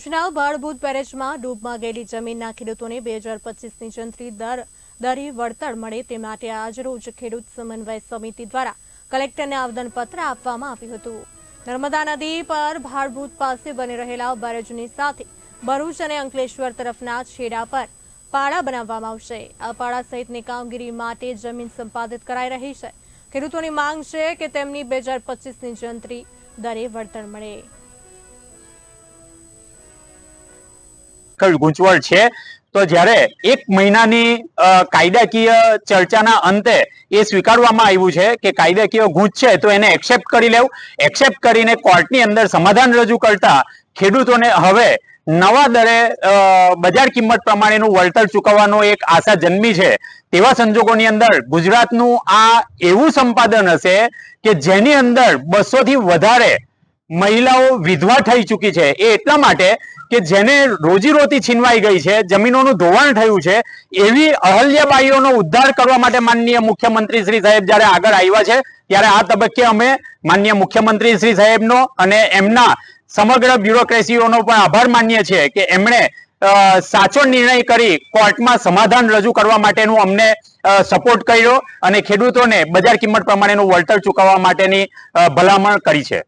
ભરૂચના ભાડભૂત પેરેજમાં ડૂબમાં ગયેલી જમીનના ખેડૂતોને બે હજાર પચીસની જંત્રી દરે વળતર મળે તે માટે આજરોજ ખેડૂત સમન્વય સમિતિ દ્વારા કલેક્ટરને આવેદનપત્ર આપવામાં આવ્યું હતું. નર્મદા નદી પર ભાડભૂત પાસે બની રહેલા બેરેજની સાથે ભરૂચ અને અંકલેશ્વર તરફના છેડા પર પાળા બનાવવામાં આવશે. આ પાળા સહિતની કામગીરી માટે જમીન સંપાદિત કરાઈ રહી છે. ખેડૂતોની માંગ છે કે તેમની બે હજાર પચીસની જંત્રી દરે વળતર મળે. ખલ ગૂંચવણ છે, તો જ્યારે એક મહિનાની કાયદાકીય ચર્ચાના અંતે એ સ્વીકારવામાં આવ્યું છે કે કાયદાકીય ગૂંચ છે, તો એને એક્સેપ્ટ કરી લેવું. એક્સેપ્ટ કરીને કોર્ટની અંદર સમાધાન રજૂ કરતા ખેડૂતોને હવે નવા દરે બજાર કિંમત પ્રમાણેનું વળતર ચૂકવવાનો એક આશા જન્મી છે. તેવા સંજોગોની અંદર ગુજરાતનું આ એવું સંપાદન હશે કે જેની અંદર બસો થી વધારે મહિલાઓ વિધવા થઈ ચૂકી છે. એ એટલા માટે કે જેને રોજીરોટી છીનવાઈ ગઈ છે, જમીનોનું ધોવાણ થયું છે, એવી અહલ્યાબાઈઓનો ઉદ્ધાર કરવા માટે માનનીય મુખ્યમંત્રી શ્રી સાહેબ જ્યારે આગળ આવ્યા છે, ત્યારે આ તબક્કે અમે માનનીય મુખ્યમંત્રી શ્રી સાહેબનો અને એમના સમગ્ર બ્યુરોક્રેસીઓનો પણ આભાર માનીએ છીએ કે એમણે સાચો નિર્ણય કરી કોર્ટમાં સમાધાન રજૂ કરવા માટેનું અમને સપોર્ટ કર્યો અને ખેડૂતોને બજાર કિંમત પ્રમાણેનું વળતર ચૂકવવા માટેની ભલામણ કરી છે.